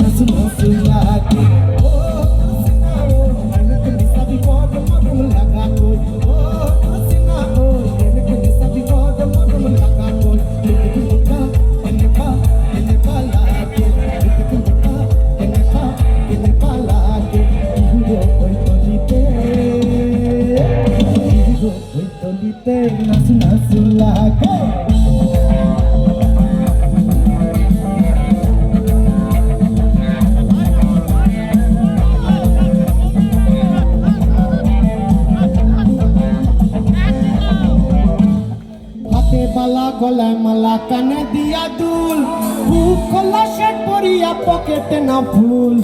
Nasıl nasıl করিয়া দুল। বুক খোলা শেট পরিয়া পকেটে না ফুল।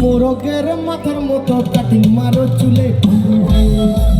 মোরগের মাথার মতো কাটিং মারো চুলে ফুল।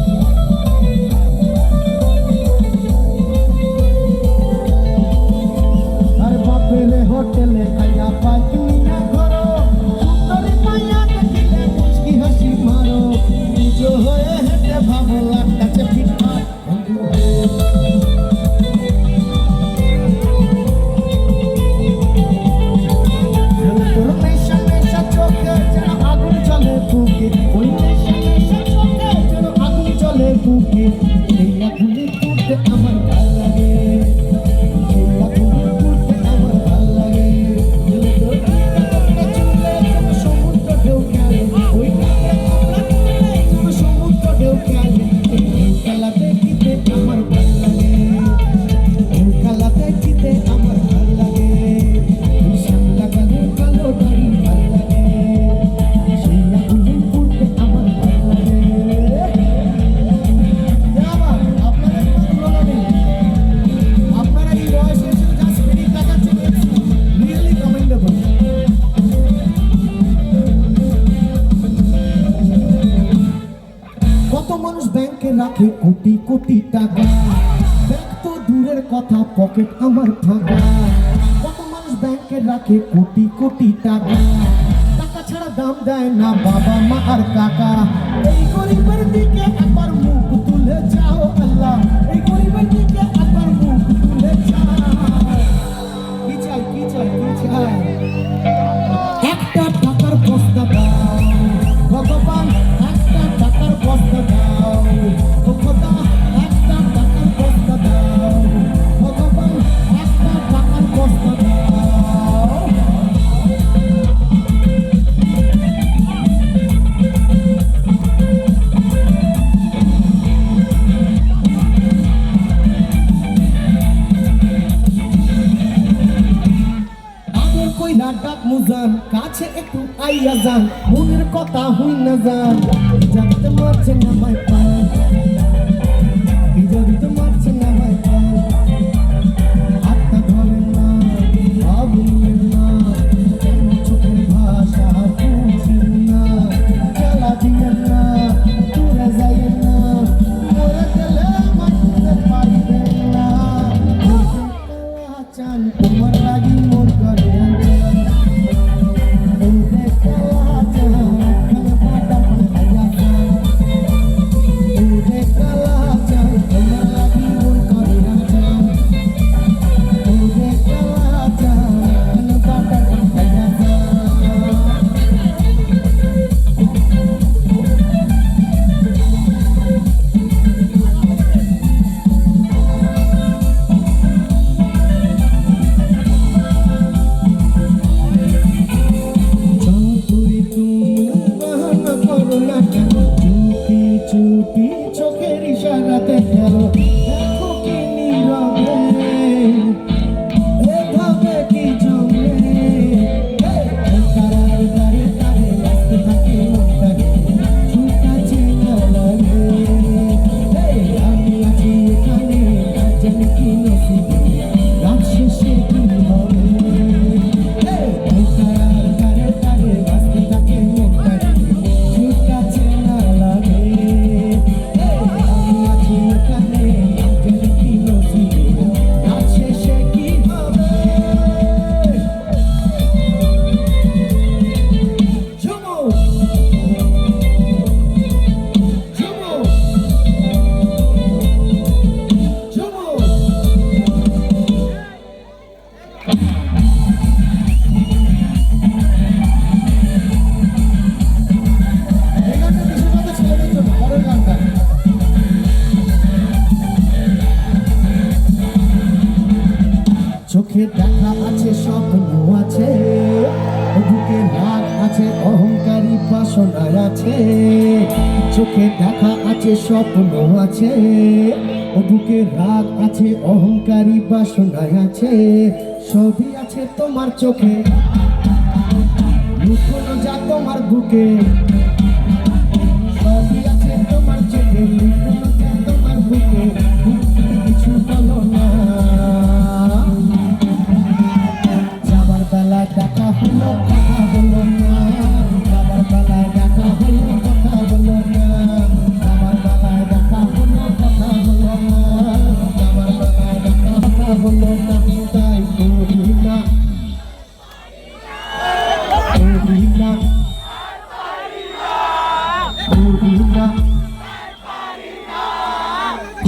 লাখে কোটি কোটি টাকা। ব্যাগ তো দূরের কথা, পকেট আমার ফাঁকা। কত মানুষ ব্যাংকে রাখে কোটি কোটি টাকা। টাকা ছাড়া দাম দেয় না, বাবা মা আর কাকা। এই গরিবের দিকে একবার মুখ তুলে যাও আল্লাহ। এই গরিবের দিকে একবার মুখ তুলে যাও। কি চাই কি চাই কি চাই? পাইয়া যান মনের কথা হই না যান। যাতে মাঝে নামায় পান। না কেন চুপি চুপি চোখের ইশারাতে খেলো আছে, বুকে রাগ আছে, অহংকারী বাসনা আছে, চোখে দেখা আছে, স্বপ্ন আছে, বুকে রাগ আছে, অহংকারী বাসনায় আছে, সবই আছে তোমার চোখে, লুকোনো যা তোমার বুকে।